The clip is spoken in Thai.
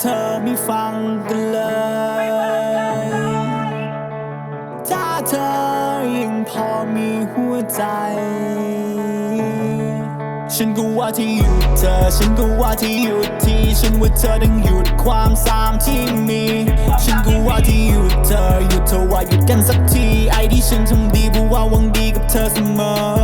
เธอม่ฟังกันเลย ถ้าเธอยังพอมีหัวใจ ฉันก็ว่าที่หยุดเธอ ฉันก็ว่าที่หยุดที่ ฉันว่าเธอต้องหยุดความสามที่มี ฉันก็ว่าที่หยุดเธอ หยุดเธอว่าหยุดกันสักที ไอที่ฉันทำดีเพราะว่าหวังดีกับเธอเสมอ